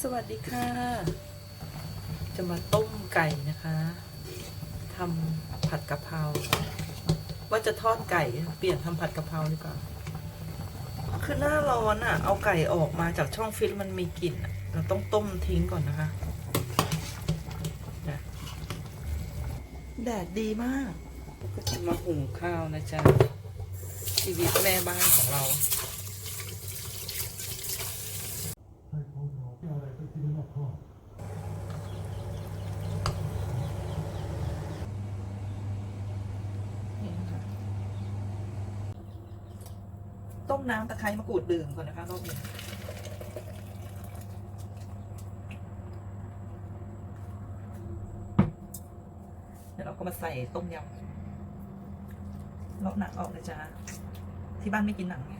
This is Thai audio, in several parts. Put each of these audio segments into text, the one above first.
สวัสดีค่ะ จะมาต้มไก่นะคะทำผัดกะเพราว่าจะทอดไก่เปลี่ยนทำผัดกะเพราดีกว่าคือหน้าร้อนอะ เอาไก่ออกมาจากช่องฟิตมันมีกลิ่นเราต้องต้มทิ้งก่อนนะคะแดดดีมาก ก็จะมาหุงข้าวนะจ๊ะชีวิตแม่บ้านของเรา ให้เขาหนอกอะไรก็กินนอกข้อ นี่นะคะ ต้มน้ำตะไคร้มะกรูดดื่มก่อนนะคะรอบนี้เดี๋ยวเราก็มาใส่ต้มยำเลาะหนังออกนะจ๊ะที่บ้านไม่กินหนังไง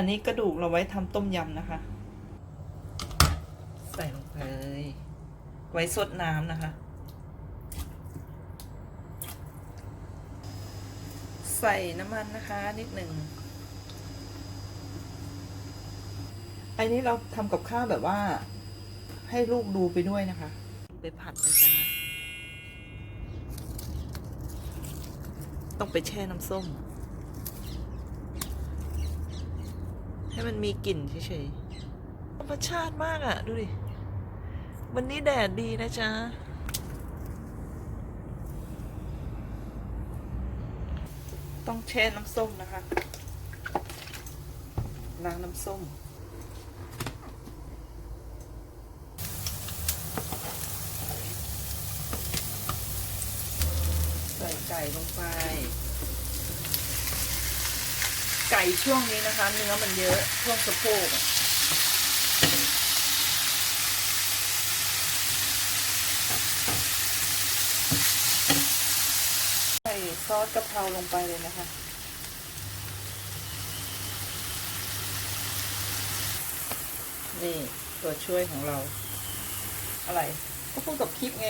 อันนี้กระดูกเราไว้ทำต้มยำนะคะ ใส่ลงไป ไว้ซดน้ำนะคะ ใส่น้ำมันนะคะนิดหนึ่งอันนี้เราทำกับข้าวแบบว่า ให้ลูกดูไปด้วยนะคะ ไปผัดนะจ๊ะต้องไปแช่น้ำส้ม ให้มันมีกลิ่นเฉยๆธรรมชาติมากอะ่ะ ดูดิ วันนี้แดดดีนะจ๊ะ ต้องแช่น้ำส้มนะคะล้างน้ำส้มใส่ไก่ลงไป ไก่ช่วงนี้นะคะ เนื้อมันเยอะช่วงสะโพกใส่ซอสกะเพราลงไปเลยนะคะนี่ตัวช่วยของเรา อะไรก็พูดกับคลิปไง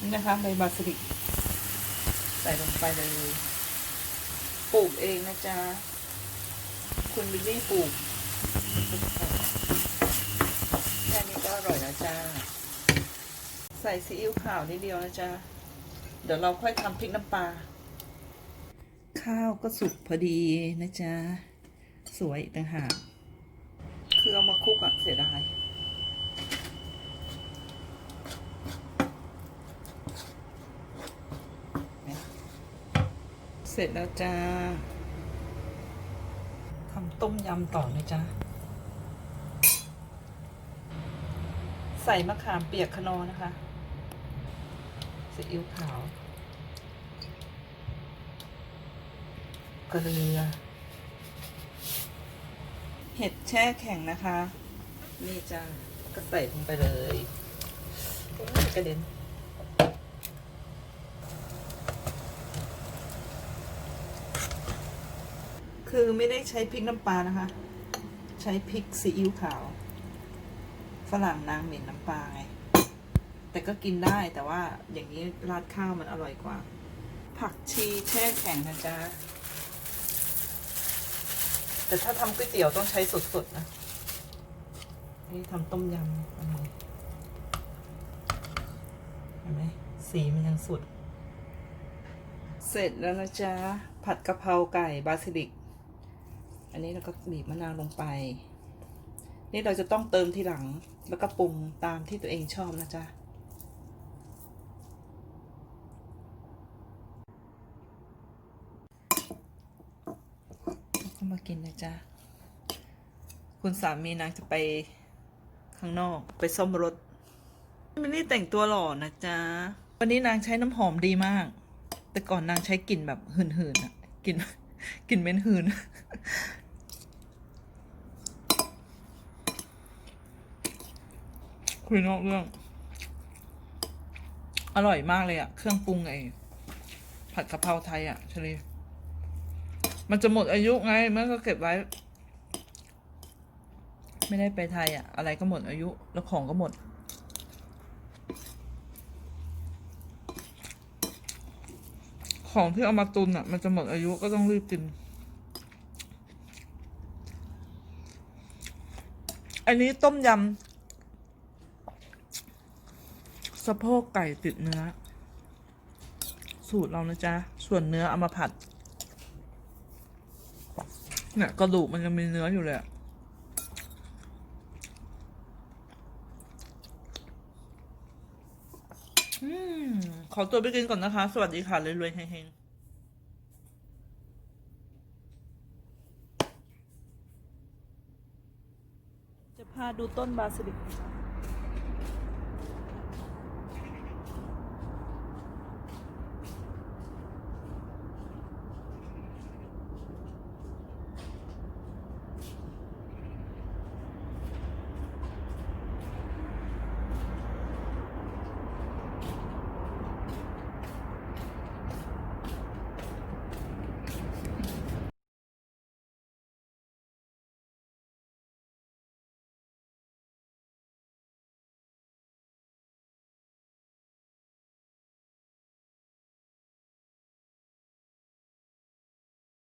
นี่นะคะใบบาสลิกใส่ลงไปเลย ปลูกเองนะจ๊ะ คุณบิลลี่ปลูกแค่นี้ก็อร่อยแล้วจ้า ใส่ซีอิ๊วขาวนิดเดียวนะจ๊ะ เดี๋ยวเราค่อยทำพริกน้ำปลา ข้าวก็สุกพอดีนะจ๊ะ สวยต่างหาก คือเอามาคลุกอะเสียดาย ร็จแล้วจ้าทำต้มยำต่อนะจ๊ะ ใส่มะขามเปียกขนอนะคะซีอิ๊วขาว เกลือ เห็ดแช่แข็งนะคะ นี่จ้าก็ใส่ลงไปเลยโอ้ยกระเด็น คือไม่ได้ใช้พริกน้ำปลานะคะ ใช้พริกซีอิ๊วขาวฝรั่งนางเหม็นน้ำปลาไงแต่ก็กินได้แต่ว่าอย่างนี้ราดข้าวมันอร่อยกว่า ผักชีแช่แข็งนะจ๊ะ แต่ถ้าทำก๋วยเตี๋ยวต้องใช้สดๆนะนี่ทำต้มยำอะไรเห็นไหมสีมันยังสุด เสร็จแล้วนะจ๊ะ ผัดกะเพราไก่บาซิลิก อันนี้เราก็บีบมะนาวลงไป นี่เราจะต้องเติมทีหลัง แล้วก็ปรุงตามที่ตัวเองชอบนะจ๊ะ ก็มากินนะจ๊ะ คุณสามีนางจะไปข้างนอกไปซ่อมรถมินนี่แต่งตัวหล่อนะจ๊ะ วันนี้นางใช้น้ำหอมดีมาก แต่ก่อนนางใช้กลิ่นแบบหืนๆอะกลิ่นกลิ่นเหม็นหืน คุยนอกเรื่อง อร่อยมากเลยอะเครื่องปรุงไอ้ผัดกะเพราไทยอะเฉลีมันจะหมดอายุไงมันก็เก็บไว้ ไม่ได้ไปไทยอะอะไรก็หมดอายุ แล้วของก็หมด ของที่เอามาตุนอะมันจะหมดอายุก็ต้องรีบกินอันนี้ต้มยำสะโพกไก่ติดเนื้อ สูตรเรานะจ๊ะ ส่วนเนื้อเอามาผัด เนี่ยกระดูกมันยังมีเนื้ออยู่เลยอขอตัวไปกินก่อนนะคะ สวัสดีค่ะรวยๆเฮงๆจะพาดูต้นบาสิลิก